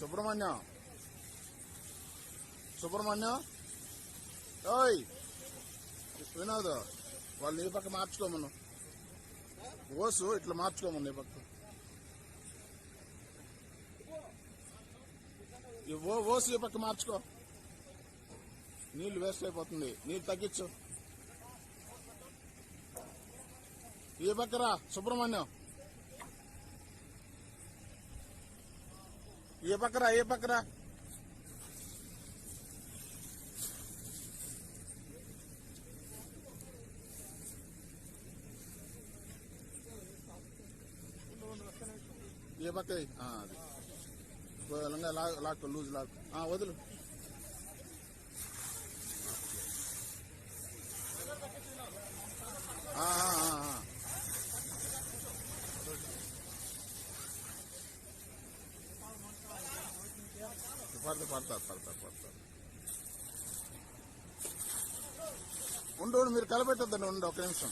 సుబ్రహ్మణ్యం. సుబ్రహ్మణ్యం. ఓయ్ వినోద్ వాళ్ళు నీ పక్క మార్చుకోమను? ఓసు ఇట్లా మార్చుకోమను నీ పక్క. ఓ ఓసు ఈ పక్క మార్చుకో. నీళ్ళు వేస్ట్ అయిపోతుంది. నీళ్ళు తగ్గించు. ఈ పక్కరా సుబ్రహ్మణ్యం. ये बकरा ये बकरा ये बकरे हाँ लाख तो लूज लाख हाँ वदल పడతారు పడతారు పడతారు పడతారు ఉండు మీరు కలపెట్టద్దండి ఉండు ఒక నిమిషం.